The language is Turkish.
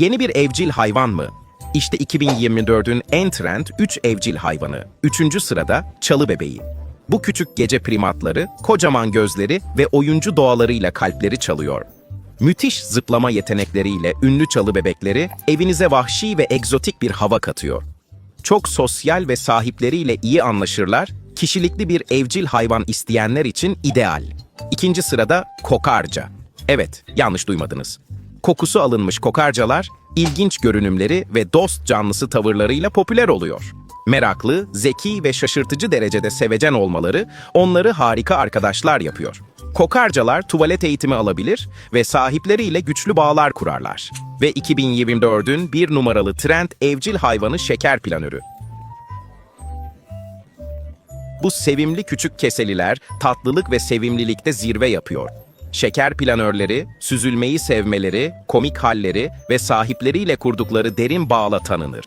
Yeni bir evcil hayvan mı? İşte 2024'ün en trend 3 evcil hayvanı. Üçüncü sırada çalı bebeği. Bu küçük gece primatları, kocaman gözleri ve oyuncu doğalarıyla kalpleri çalıyor. Müthiş zıplama yetenekleriyle ünlü çalı bebekleri evinize vahşi ve egzotik bir hava katıyor. Çok sosyal ve sahipleriyle iyi anlaşırlar, kişilikli bir evcil hayvan isteyenler için ideal. İkinci sırada kokarca. Evet, yanlış duymadınız. Kokusu alınmış kokarcalar, ilginç görünümleri ve dost canlısı tavırlarıyla popüler oluyor. Meraklı, zeki ve şaşırtıcı derecede sevecen olmaları onları harika arkadaşlar yapıyor. Kokarcalar tuvalet eğitimi alabilir ve sahipleriyle güçlü bağlar kurarlar. Ve 2024'ün bir numaralı trend evcil hayvanı şeker planörü. Bu sevimli küçük keseliler tatlılık ve sevimlilikte zirve yapıyor. Şeker planörleri, süzülmeyi sevmeleri, komik halleri ve sahipleriyle kurdukları derin bağla tanınır.